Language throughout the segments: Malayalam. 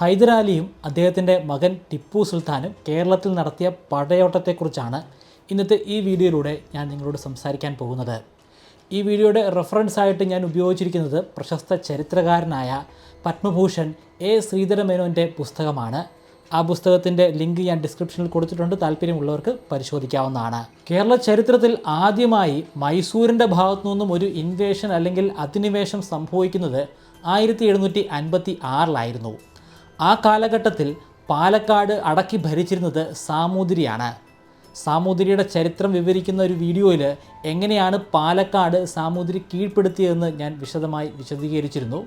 ഹൈദരാലിയും അദ്ദേഹത്തിന്റെ മകൻ ടിപ്പു സുൽത്താനും കേരളത്തിൽ നടത്തിയ പടയോട്ടത്തെക്കുറിച്ചാണ് ഇന്നത്തെ ഈ വീഡിയോയിലൂടെ ഞാൻ നിങ്ങളോട് സംസാരിക്കാൻ പോകുന്നത്. ഈ വീഡിയോയുടെ റെഫറൻസ് ആയിട്ട് ഞാൻ ഉപയോഗിച്ചിരിക്കുന്നത് പ്രശസ്ത ചരിത്രകാരനായ പത്മഭൂഷൺ എ ശ്രീധരമേനോന്റെ പുസ്തകമാണ്. ആ പുസ്തകത്തിന്റെ ലിങ്ക് ഞാൻ ഡിസ്ക്രിപ്ഷനിൽ കൊടുത്തിട്ടുണ്ട്. താല്പര്യമുള്ളവർക്ക് പരിശോധിക്കാവുന്നതാണ്. കേരള ചരിത്രത്തിൽ ആദ്യമായി മൈസൂരിന്റെ ഭാഗത്തു നിന്നും ഒരു ഇൻവേഷൻ അല്ലെങ്കിൽ അധിനിവേശം സംഭവിക്കുന്നത് ആയിരത്തി എഴുന്നൂറ്റി അൻപത്തി ആറിലായിരുന്നു. ആ കാലഘട്ടത്തിൽ പാലക്കാട് അടക്കി ഭരിച്ചിരുന്നത് സാമൂതിരിയാണ്. സാമൂതിരിയുടെ ചരിത്രം വിവരിക്കുന്ന ഒരു വീഡിയോയിൽ എങ്ങനെയാണ് പാലക്കാട് സാമൂതിരി കീഴ്പ്പെടുത്തിയതെന്ന് ഞാൻ വിശദമായി വിശദീകരിച്ചിരുന്നു.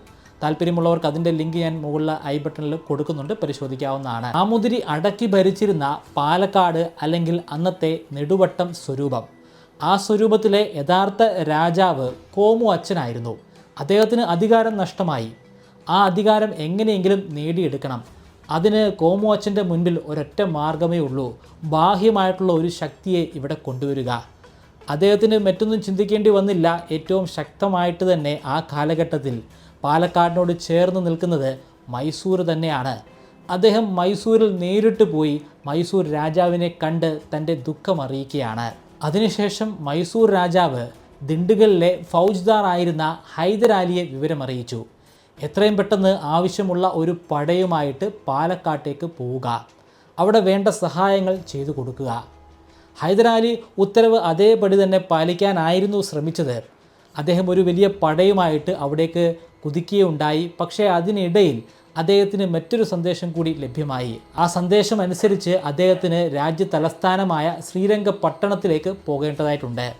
താല്പര്യമുള്ളവർക്ക് അതിന്റെ ലിങ്ക് ഞാൻ മുകളിലെ ഐ ബട്ടണിൽ കൊടുക്കുന്നുണ്ട് പരിശോധിക്കാവുന്നതാണ്. സാമൂതിരി അടക്കി ഭരിച്ചിരുന്ന പാലക്കാട് അല്ലെങ്കിൽ അന്നത്തെ നെടുവട്ടം സ്വരൂപം. ആ സ്വരൂപത്തിലെ യഥാർത്ഥ രാജാവ് കോമു അച്ഛനായിരുന്നു. അദ്ദേഹത്തിന് അധികാരം നഷ്ടമായി. ആ അധികാരം എങ്ങനെയെങ്കിലും നേടിയെടുക്കണം. അതിന് കോമു അച്ഛന്റെ മുൻപിൽ ഒരൊറ്റ മാർഗമേ ഉള്ളൂ. ബാഹ്യമായിട്ടുള്ള ഒരു ശക്തിയെ ഇവിടെ കൊണ്ടുവരിക. അദ്ദേഹത്തിന് മറ്റൊന്നും ചിന്തിക്കേണ്ടി വന്നില്ല. ഏറ്റവും ശക്തമായിട്ട് തന്നെ ആ കാലഘട്ടത്തിൽ പാലക്കാടിനോട് ചേർന്ന് നിൽക്കുന്നത് മൈസൂർ തന്നെയാണ്. അദ്ദേഹം മൈസൂരിൽ നേരിട്ട് പോയി മൈസൂർ രാജാവിനെ കണ്ട് തന്റെ ദുഃഖം അറിയിക്കുകയാണ്. അതിനുശേഷം മൈസൂർ രാജാവ് ദിണ്ടുകലിലെ ഫൗജ്ദാർ ആയിരുന്ന ഹൈദരാലിയെ വിവരമറിയിച്ചു. എത്രയും പെട്ടെന്ന് ആവശ്യമുള്ള ഒരു പടയുമായിട്ട് പാലക്കാട്ടേക്ക് പോവുക. അവിടെ വേണ്ട സഹായങ്ങൾ ചെയ്തു കൊടുക്കുക. ഹൈദരാലി ഉത്തരവ് അതേപടി തന്നെ പാലിക്കാനായിരുന്നു ശ്രമിച്ചത്. അദ്ദേഹം ഒരു വലിയ പടയുമായിട്ട് അവിടേക്ക് കുതിക്കുകയുണ്ടായി. പക്ഷേ അതിനിടയിൽ അദ്ദേഹത്തിന് മറ്റൊരു സന്ദേശം കൂടി ലഭ്യമായി. ആ സന്ദേശം അനുസരിച്ച് അദ്ദേഹത്തിന് രാജ്യ തലസ്ഥാനമായ ശ്രീരംഗപട്ടണത്തിലേക്ക് പോകേണ്ടതായിട്ടുണ്ട്.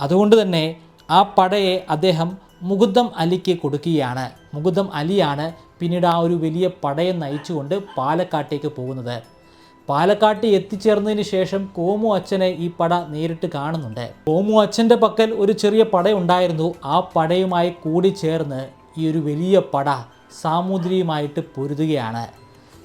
അതുകൊണ്ട് തന്നെ ആ പടയെ അദ്ദേഹം മുകുന്ദം അലിക്ക് കൊടുക്കുകയാണ്. മുകുന്ദം അലിയാണ് പിന്നീട് ആ ഒരു വലിയ പടയെ നയിച്ചുകൊണ്ട് പാലക്കാട്ടേക്ക് പോകുന്നത്. പാലക്കാട്ട് എത്തിച്ചേർന്നതിന് ശേഷം കോമു അച്ഛനെ ഈ പട നേരിട്ട് കാണുന്നുണ്ട്. കോമു അച്ഛന്റെ പക്കൽ ഒരു ചെറിയ പടയുണ്ടായിരുന്നു. ആ പടയുമായി കൂടി ചേർന്ന് ഈ ഒരു വലിയ പട സാമൂതിരിയുമായിട്ട് പൊരുതുകയാണ്.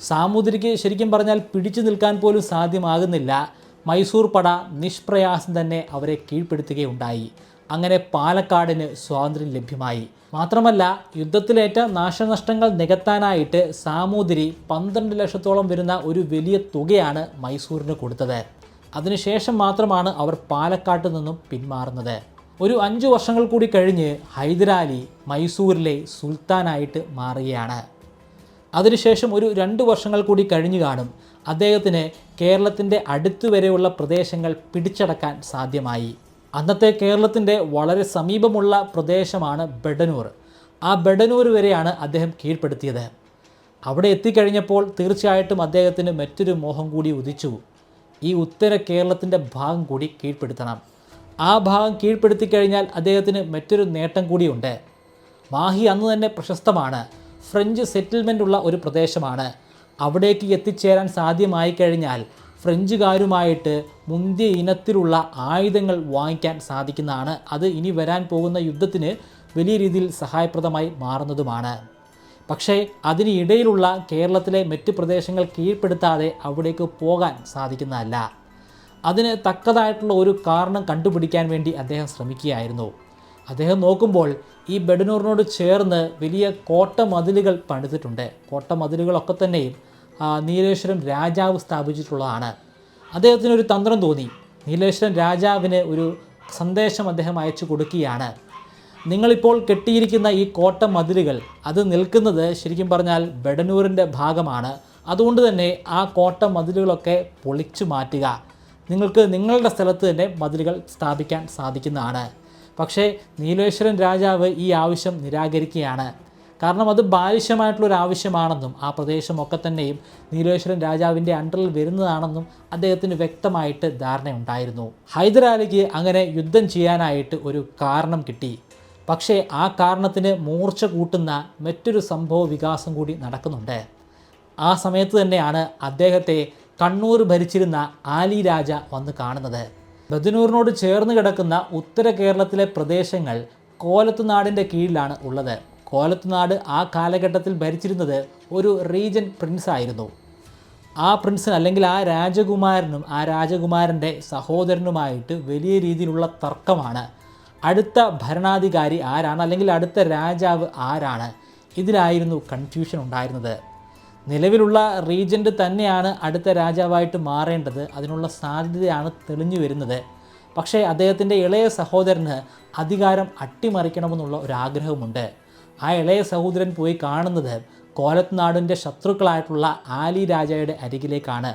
സാമൂതിരിക്ക് ശരിക്കും പറഞ്ഞാൽ പിടിച്ചു നിൽക്കാൻ പോലും സാധ്യമാകുന്നില്ല. മൈസൂർ പട നിഷ്പ്രയാസം തന്നെ അവരെ കീഴ്പ്പെടുത്തുകയുണ്ടായി. അങ്ങനെ പാലക്കാടിന് സ്വാതന്ത്ര്യം ലഭ്യമായി. മാത്രമല്ല യുദ്ധത്തിലേറ്റ നാശനഷ്ടങ്ങൾ നികത്താനായിട്ട് സാമൂതിരി പന്ത്രണ്ട് ലക്ഷത്തോളം വരുന്ന ഒരു വലിയ തുകയാണ് മൈസൂരിന് കൊടുത്തത്. അതിനുശേഷം മാത്രമാണ് അവർ പാലക്കാട്ട് നിന്നും പിന്മാറുന്നത്. ഒരു അഞ്ചു വർഷങ്ങൾ കൂടി കഴിഞ്ഞ് ഹൈദരാലി മൈസൂരിലെ സുൽത്താനായിട്ട് മാറുകയാണ്. അതിനുശേഷം ഒരു രണ്ട് വർഷങ്ങൾ കൂടി കഴിഞ്ഞു കാണും അദ്ദേഹത്തിന് കേരളത്തിന്റെ അടുത്തു വരെയുള്ള പ്രദേശങ്ങൾ പിടിച്ചടക്കാൻ സാധ്യമായി. അന്നത്തെ കേരളത്തിന്റെ വളരെ സമീപമുള്ള പ്രദേശമാണ് ബെഡനൂർ. ആ ബെഡനൂർ വരെയാണ് അദ്ദേഹം കീഴ്പ്പെടുത്തിയത്. അവിടെ എത്തിക്കഴിഞ്ഞപ്പോൾ തീർച്ചയായിട്ടും അദ്ദേഹത്തിന് മറ്റൊരു മോഹം കൂടി ഉദിച്ചു. ഈ ഉത്തര കേരളത്തിന്റെ ഭാഗം കൂടി കീഴ്പ്പെടുത്തണം. ആ ഭാഗം കീഴ്പ്പെടുത്തി കഴിഞ്ഞാൽ അദ്ദേഹത്തിന് മറ്റൊരു നേട്ടം കൂടിയുണ്ട് മാഹി അന്ന് തന്നെ പ്രശസ്തമാണ്. ഫ്രഞ്ച് സെറ്റിൽമെന്റ് ഉള്ള ഒരു പ്രദേശമാണ്. അവിടേക്ക് എത്തിച്ചേരാൻ സാധ്യമായി കഴിഞ്ഞാൽ ഫ്രഞ്ചുകാരുമായിട്ട് മുന്തിയ ഇനത്തിലുള്ള ആയുധങ്ങൾ വാങ്ങിക്കാൻ സാധിക്കുന്നതാണ്. അത് ഇനി വരാൻ പോകുന്ന യുദ്ധത്തിന് വലിയ രീതിയിൽ സഹായപ്രദമായി മാറുന്നതുമാണ്. പക്ഷേ അതിനിടയിലുള്ള കേരളത്തിലെ മറ്റ് പ്രദേശങ്ങൾ കീഴ്പ്പെടുത്താതെ അവിടേക്ക് പോകാൻ സാധിക്കുന്നതല്ല. അതിന് തക്കതായിട്ടുള്ള ഒരു കാരണം കണ്ടുപിടിക്കാൻ വേണ്ടി അദ്ദേഹം ശ്രമിക്കുകയായിരുന്നു. അദ്ദേഹം നോക്കുമ്പോൾ ഈ ബെഡനൂറിനോട് ചേർന്ന് വലിയ കോട്ട മതിലുകൾ പണിതിട്ടുണ്ട്. കോട്ട മതിലുകളൊക്കെ തന്നെയും നീലേശ്വരം രാജാവ് സ്ഥാപിച്ചിട്ടുള്ളതാണ്. അദ്ദേഹത്തിന് ഒരു തന്ത്രം തോന്നി. നീലേശ്വരം രാജാവിന് ഒരു സന്ദേശം അദ്ദേഹം അയച്ചു കൊടുക്കുകയാണ്. നിങ്ങളിപ്പോൾ കെട്ടിയിരിക്കുന്ന ഈ കോട്ട മതിലുകൾ അത് നിൽക്കുന്നത് ശരിക്കും പറഞ്ഞാൽ ബെഡനൂരിന്റെ ഭാഗമാണ്. അതുകൊണ്ട് തന്നെ ആ കോട്ട മതിലുകളൊക്കെ പൊളിച്ചു മാറ്റുക. നിങ്ങൾക്ക് നിങ്ങളുടെ സ്ഥലത്ത് തന്നെ മതിലുകൾ സ്ഥാപിക്കാൻ സാധിക്കുന്നതാണ്. പക്ഷേ നീലേശ്വരൻ രാജാവ് ഈ ആവശ്യം നിരാകരിക്കുകയാണ്. കാരണം അത് ബാലിശമായിട്ടുള്ളൊരു ആവശ്യമാണെന്നും ആ പ്രദേശമൊക്കെ തന്നെയും നീലേശ്വരൻ രാജാവിന്റെ അണ്ടറിൽ വരുന്നതാണെന്നും അദ്ദേഹത്തിന് വ്യക്തമായിട്ട് ധാരണയുണ്ടായിരുന്നു. ഹൈദരാലിക്ക് അങ്ങനെ യുദ്ധം ചെയ്യാനായിട്ട് ഒരു കാരണം കിട്ടി. പക്ഷേ ആ കാരണത്തിന് മൂർച്ച കൂട്ടുന്ന മറ്റൊരു സംഭവ വികാസം കൂടി നടക്കുന്നുണ്ട്. ആ സമയത്ത് തന്നെയാണ് അദ്ദേഹത്തെ കണ്ണൂർ ഭരിച്ചിരുന്ന ആലി രാജ വന്ന് കാണുന്നത്. ബദനൂറിനോട് ചേർന്ന് കിടക്കുന്ന ഉത്തര കേരളത്തിലെ പ്രദേശങ്ങൾ കോലത്തുനാടിന്റെ കീഴിലാണ് ഉള്ളത്. കോലത്തുനാട് ആ കാലഘട്ടത്തിൽ ഭരിച്ചിരുന്നത് ഒരു റീജൻ പ്രിൻസ് ആയിരുന്നു. ആ പ്രിൻസിന് അല്ലെങ്കിൽ ആ രാജകുമാരനും ആ രാജകുമാരന്റെ സഹോദരനുമായിട്ട് വലിയ രീതിയിലുള്ള തർക്കമാണ്. അടുത്ത ഭരണാധികാരി ആരാണ്? അല്ലെങ്കിൽ അടുത്ത രാജാവ് ആരാണ്? ഇതിലായിരുന്നു കൺഫ്യൂഷൻ ഉണ്ടായിരുന്നത്. നിലവിലുള്ള റീജന്റ് തന്നെയാണ് അടുത്ത രാജാവായിട്ട് മാറേണ്ടത്. അതിനുള്ള സാധ്യതയാണ് തെളിഞ്ഞു വരുന്നത്. പക്ഷേ അദ്ദേഹത്തിന്റെ ഇളയ സഹോദരന് അധികാരം അട്ടിമറിക്കണമെന്നുള്ള ഒരു ആഗ്രഹമുണ്ട് ആ ഇളയ സഹോദരൻ പോയി കാണുന്നത് കോലത്ത് നാടിന്റെ ശത്രുക്കളായിട്ടുള്ള ആലി രാജയുടെ അരികിലേക്കാണ്.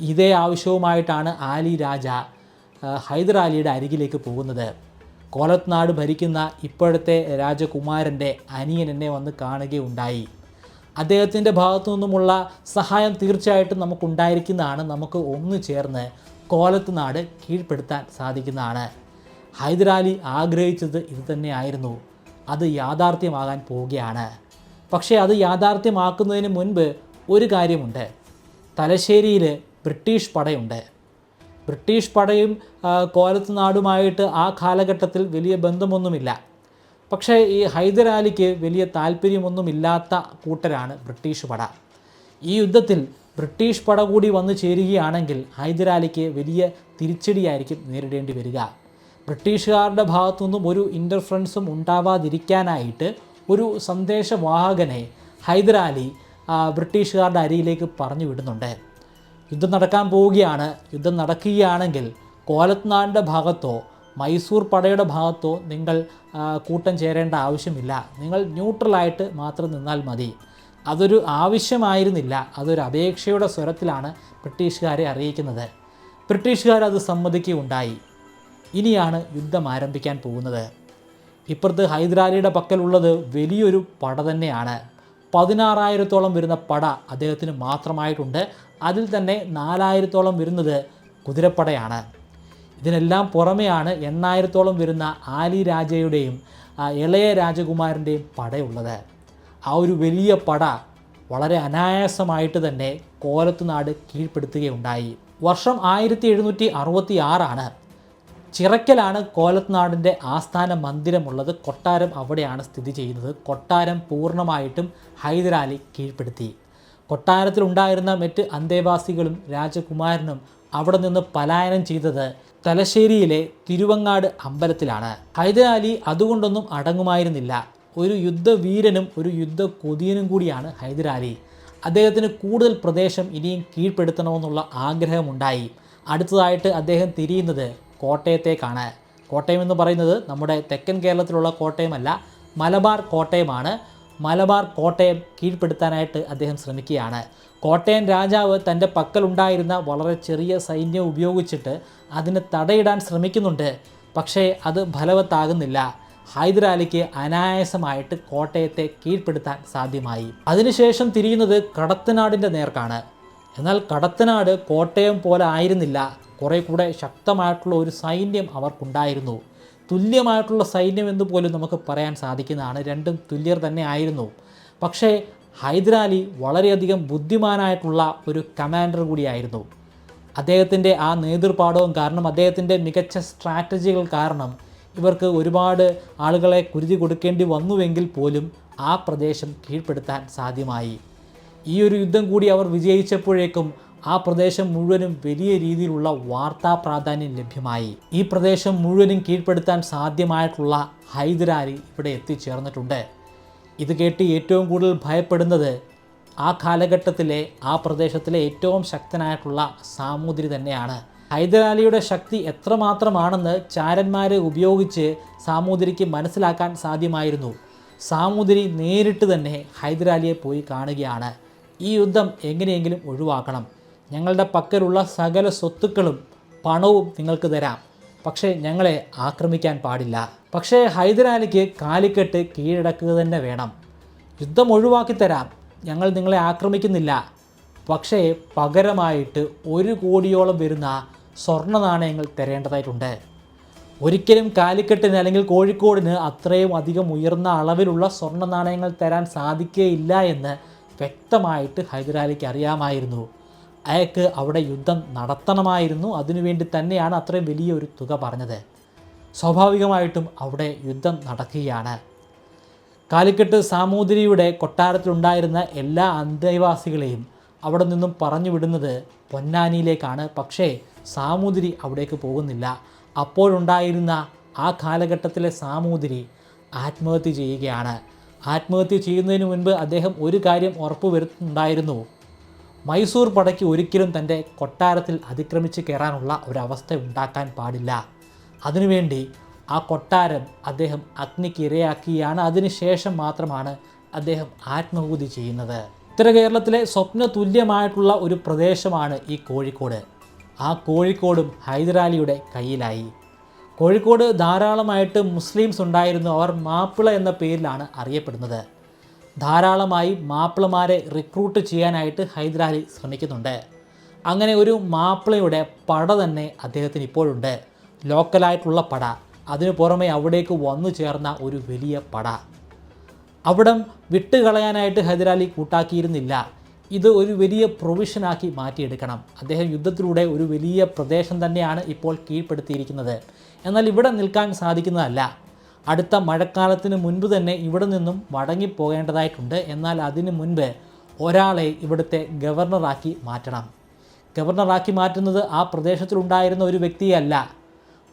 ഇതേ ആവശ്യവുമായിട്ടാണ് ആലി രാജ ഹൈദർ ഹൈദരാലിയുടെ അരികിലേക്ക് പോകുന്നത്. കോലത്ത് നാട് ഭരിക്കുന്ന ഇപ്പോഴത്തെ രാജകുമാരന്റെ അനിയൻ എന്നെ വന്ന് കാണുകയുണ്ടായി. അദ്ദേഹത്തിന്റെ ഭാഗത്തു നിന്നുമുള്ള സഹായം തീർച്ചയായിട്ടും നമുക്കുണ്ടായിരിക്കുന്നതാണ്. നമുക്ക് ഒന്നു ചേർന്ന് കോലത്ത് നാട് കീഴ്പ്പെടുത്താൻ സാധിക്കുന്നതാണ്. ഹൈദരാലി ആഗ്രഹിച്ചത് ഇത് തന്നെയായിരുന്നു. അത് യാഥാർത്ഥ്യമാകാൻ പോവുകയാണ്. പക്ഷേ അത് യാഥാർത്ഥ്യമാക്കുന്നതിന് മുൻപ് ഒരു കാര്യമുണ്ട്. തലശ്ശേരിയിൽ ബ്രിട്ടീഷ് പടയുണ്ട്. ബ്രിട്ടീഷ് പടയും ആ, കോലത്ത് നാടുമായിട്ട് ആ കാലഘട്ടത്തിൽ വലിയ ബന്ധമൊന്നുമില്ല. പക്ഷേ ഈ ഹൈദരാലിക്ക് വലിയ താല്പര്യമൊന്നുമില്ലാത്ത കൂട്ടരാണ് ബ്രിട്ടീഷ് പട. ഈ യുദ്ധത്തിൽ ബ്രിട്ടീഷ് പട കൂടി വന്നു ചേരുകയാണെങ്കിൽ ഹൈദരാലിക്ക് വലിയ തിരിച്ചടിയായിരിക്കും നേരിടേണ്ടി വരിക. ബ്രിട്ടീഷുകാരുടെ ഭാഗത്തുനിന്നും ഒരു ഇന്റർഫറൻസും ഉണ്ടാവാതിരിക്കാനായിട്ട് ഒരു സന്ദേശവാഹകനെ ഹൈദരാലി ബ്രിട്ടീഷുകാരുടെ അരിയിലേക്ക് പറഞ്ഞു വിടുന്നുണ്ട്. യുദ്ധം നടക്കാൻ പോവുകയാണ്. യുദ്ധം നടക്കുകയാണെങ്കിൽ കോലത്നാടിന്റെ ഭാഗത്തോ മൈസൂർ പടയുടെ ഭാഗത്തോ നിങ്ങൾ കൂട്ടം ചേരേണ്ട ആവശ്യമില്ല. നിങ്ങൾ ന്യൂട്രലായിട്ട് മാത്രം നിന്നാൽ മതി. അതൊരു ആവശ്യമായിരുന്നില്ല. അതൊരു അപേക്ഷയുടെ സ്വരത്തിലാണ് ബ്രിട്ടീഷുകാരെ അറിയിക്കുന്നത്. ബ്രിട്ടീഷുകാർ അത് സമ്മതിക്കുകയുണ്ടായി. ഇനിയാണ് യുദ്ധം ആരംഭിക്കാൻ പോകുന്നത്. ഇപ്പുറത്ത് ഹൈദരാലിയുടെ പക്കലുള്ളത് വലിയൊരു പട തന്നെയാണ്. പതിനാറായിരത്തോളം വരുന്ന പട അദ്ദേഹത്തിന് മാത്രമായിട്ടുണ്ട്. അതിൽ തന്നെ നാലായിരത്തോളം വരുന്നത് കുതിരപ്പടയാണ്. ഇതിനെല്ലാം പുറമെയാണ് എണ്ണായിരത്തോളം വരുന്ന ആലി രാജയുടെയും ഇളയ രാജകുമാരന്റെയും പടയുള്ളത്. ആ ഒരു വലിയ പട വളരെ അനായാസമായിട്ട് തന്നെ കോലത്തുനാട് കീഴ്പ്പെടുത്തുകയുണ്ടായി. വർഷം ആയിരത്തി എഴുന്നൂറ്റി അറുപത്തി ആറാണ് ചിറക്കലാണ് കോലത്നാടിന്റെ ആസ്ഥാന മന്ദിരമുള്ളത്. കൊട്ടാരം അവിടെയാണ് സ്ഥിതി ചെയ്യുന്നത്. കൊട്ടാരം പൂർണമായിട്ടും ഹൈദരാലി കീഴ്പ്പെടുത്തി. കൊട്ടാരത്തിലുണ്ടായിരുന്ന മറ്റ് അന്തേവാസികളും രാജകുമാരനും അവിടെ നിന്ന് പലായനം ചെയ്തത് തലശ്ശേരിയിലെ തിരുവങ്ങാട് അമ്പലത്തിലാണ്. ഹൈദരാലി അതുകൊണ്ടൊന്നും അടങ്ങുമായിരുന്നില്ല. ഒരു യുദ്ധവീരനും ഒരു യുദ്ധ കൊതിയനും കൂടിയാണ് ഹൈദരാലി. അദ്ദേഹത്തിന് കൂടുതൽ പ്രദേശം ഇനിയും കീഴ്പ്പെടുത്തണമെന്നുള്ള ആഗ്രഹമുണ്ടായി. അടുത്തതായിട്ട് അദ്ദേഹം തിരിയുന്നത് കോട്ടയത്തേക്കാണ്. കോട്ടയം എന്ന് പറയുന്നത് നമ്മുടെ തെക്കൻ കേരളത്തിലുള്ള കോട്ടയമല്ല മലബാർ കോട്ടയമാണ്. മലബാർ കോട്ടയം കീഴ്പ്പെടുത്താനായിട്ട് അദ്ദേഹം ശ്രമിക്കുകയാണ്. കോട്ടയം രാജാവ് തന്റെ പക്കലുണ്ടായിരുന്ന വളരെ ചെറിയ സൈന്യം ഉപയോഗിച്ചിട്ട് അതിന് തടയിടാൻ ശ്രമിക്കുന്നുണ്ട്. പക്ഷേ അത് ഫലവത്താകുന്നില്ല. ഹൈദരാലിക്ക് അനായാസമായിട്ട് കോട്ടയത്തെ കീഴ്പ്പെടുത്താൻ സാധ്യമായി. അതിനുശേഷം തിരിയുന്നത് കടത്തനാടിന്റെ നേർക്കാണ്. എന്നാൽ കടത്തനാട് കോട്ടയം പോലെ ആയിരുന്നില്ല. കുറേ കൂടെ ശക്തമായിട്ടുള്ള ഒരു സൈന്യം അവർക്കുണ്ടായിരുന്നു. തുല്യമായിട്ടുള്ള സൈന്യം എന്ന് പോലും നമുക്ക് പറയാൻ സാധിക്കുന്നതാണ്. രണ്ടും തുല്യർ തന്നെ ആയിരുന്നു. പക്ഷേ ഹൈദരാലി വളരെയധികം ബുദ്ധിമാനായിട്ടുള്ള ഒരു കമാൻഡർ കൂടിയായിരുന്നു. അദ്ദേഹത്തിന്റെ ആ നേതൃപാഠവും കാരണം അദ്ദേഹത്തിന്റെ മികച്ച സ്ട്രാറ്റജികൾ കാരണം ഇവർക്ക് ഒരുപാട് ആളുകളെ കുരുതി കൊടുക്കേണ്ടി വന്നുവെങ്കിൽ പോലും ആ പ്രദേശം കീഴ്പ്പെടുത്താൻ സാധ്യമായി. ഈ ഒരു യുദ്ധം കൂടി അവർ വിജയിച്ചപ്പോഴേക്കും ആ പ്രദേശം മുഴുവനും വലിയ രീതിയിലുള്ള വാർത്താ പ്രാധാന്യം ലഭ്യമായി. ഈ പ്രദേശം മുഴുവനും കീഴ്പ്പെടുത്താൻ സാധ്യമായിട്ടുള്ള ഹൈദരാലി ഇവിടെ എത്തിച്ചേർന്നിട്ടുണ്ട്. ഇത് കേട്ട് ഏറ്റവും കൂടുതൽ ഭയപ്പെടുന്നത് ആ കാലഘട്ടത്തിലെ ആ പ്രദേശത്തിലെ ഏറ്റവും ശക്തനായിട്ടുള്ള സാമൂതിരി തന്നെയാണ്. ഹൈദരാലിയുടെ ശക്തി എത്രമാത്രമാണെന്ന് ചാരന്മാരെ ഉപയോഗിച്ച് സാമൂതിരിക്ക് മനസ്സിലാക്കാൻ സാധ്യമായിരുന്നു. സാമൂതിരി നേരിട്ട് തന്നെ ഹൈദരാലിയെ പോയി കാണുകയാണ്. ഈ യുദ്ധം എങ്ങനെയെങ്കിലും ഒഴിവാക്കണം. ഞങ്ങളുടെ പക്കലുള്ള സകല സ്വത്തുക്കളും പണവും നിങ്ങൾക്ക് തരാം. പക്ഷേ ഞങ്ങളെ ആക്രമിക്കാൻ പാടില്ല. പക്ഷേ ഹൈദരാലിക്ക് കാലിക്കെട്ട് കീഴടക്കുക തന്നെ വേണം. യുദ്ധം ഒഴിവാക്കി തരാം. ഞങ്ങൾ നിങ്ങളെ ആക്രമിക്കുന്നില്ല. പക്ഷേ പകരമായിട്ട് ഒരു കോടിയോളം വരുന്ന സ്വർണ നാണയങ്ങൾ തരേണ്ടതായിട്ടുണ്ട്. ഒരിക്കലും കാലിക്കട്ടിന് അല്ലെങ്കിൽ കോഴിക്കോടിന് അത്രയും അധികം ഉയർന്ന അളവിലുള്ള സ്വർണ നാണയങ്ങൾ തരാൻ സാധിക്കുകയില്ല എന്ന് വ്യക്തമായിട്ട് ഹൈദരാലിക്ക് അറിയാമായിരുന്നു. അയാൾക്ക് അവിടെ യുദ്ധം നടത്തണമായിരുന്നു. അതിനുവേണ്ടി തന്നെയാണ് അത്രയും വലിയ ഒരു തുക പറഞ്ഞത്. സ്വാഭാവികമായിട്ടും അവിടെ യുദ്ധം നടക്കുകയാണ്. കാലിക്കട്ട് സാമൂതിരിയുടെ കൊട്ടാരത്തിലുണ്ടായിരുന്ന എല്ലാ അന്തേവാസികളെയും അവിടെ നിന്നും പറഞ്ഞു വിടുന്നത് പൊന്നാനിയിലേക്കാണ്. പക്ഷേ സാമൂതിരി അവിടേക്ക് പോകുന്നില്ല. അപ്പോഴുണ്ടായിരുന്ന ആ കാലഘട്ടത്തിലെ സാമൂതിരി ആത്മഹത്യ ചെയ്യുകയാണ്. ആത്മഹത്യ ചെയ്യുന്നതിന് മുൻപ് അദ്ദേഹം ഒരു കാര്യം ഉറപ്പുവരുത്തുന്നുണ്ടായിരുന്നു. മൈസൂർ പടയ്ക്ക് ഒരിക്കലും തന്റെ കൊട്ടാരത്തിൽ അതിക്രമിച്ച് കയറാനുള്ള ഒരവസ്ഥ ഉണ്ടാക്കാൻ പാടില്ല. അതിനുവേണ്ടി ആ കൊട്ടാരം അദ്ദേഹം അഗ്നിക്ക് ഇരയാക്കിയാണ്. അതിനുശേഷം മാത്രമാണ് അദ്ദേഹം ആത്മഹൂതി ചെയ്യുന്നത്. ഉത്തര കേരളത്തിലെ സ്വപ്ന തുല്യമായിട്ടുള്ള ഒരു പ്രദേശമാണ് ഈ കോഴിക്കോട്. ആ കോഴിക്കോടും ഹൈദരാലിയുടെ കയ്യിലായി. കോഴിക്കോട് ധാരാളമായിട്ട് മുസ്ലിംസ് ഉണ്ടായിരുന്നു. അവർ മാപ്പിള എന്ന പേരിലാണ് അറിയപ്പെടുന്നത്. ധാരാളമായി മാപ്പിളമാരെ റിക്രൂട്ട് ചെയ്യാനായിട്ട് ഹൈദരാലി ശ്രമിക്കുന്നുണ്ട്. അങ്ങനെ ഒരു മാപ്പിളയുടെ പട തന്നെ അദ്ദേഹത്തിന് ഇപ്പോഴുണ്ട്. ലോക്കലായിട്ടുള്ള പട. അതിനു പുറമെ അവിടേക്ക് വന്നു ചേർന്ന ഒരു വലിയ പട. അവിടം വിട്ടുകളയാനായിട്ട് ഹൈദരാലി കൂട്ടാക്കിയിരുന്നില്ല. ഇത് ഒരു വലിയ പ്രൊവിഷനാക്കി മാറ്റിയെടുക്കണം. അദ്ദേഹം യുദ്ധത്തിലൂടെ ഒരു വലിയ പ്രദേശം തന്നെയാണ് ഇപ്പോൾ കീഴ്പ്പെടുത്തിയിരിക്കുന്നത്. എന്നാൽ ഇവിടെ നിൽക്കാൻ സാധിക്കുന്നതല്ല. അടുത്ത മഴക്കാലത്തിന് മുൻപ് തന്നെ ഇവിടെ നിന്നും മടങ്ങിപ്പോകേണ്ടതായിട്ടുണ്ട്. എന്നാൽ അതിനു മുൻപ് ഒരാളെ ഇവിടുത്തെ ഗവർണറാക്കി മാറ്റണം. ഗവർണറാക്കി മാറ്റുന്നത് ആ പ്രദേശത്തിലുണ്ടായിരുന്ന ഒരു വ്യക്തിയല്ല.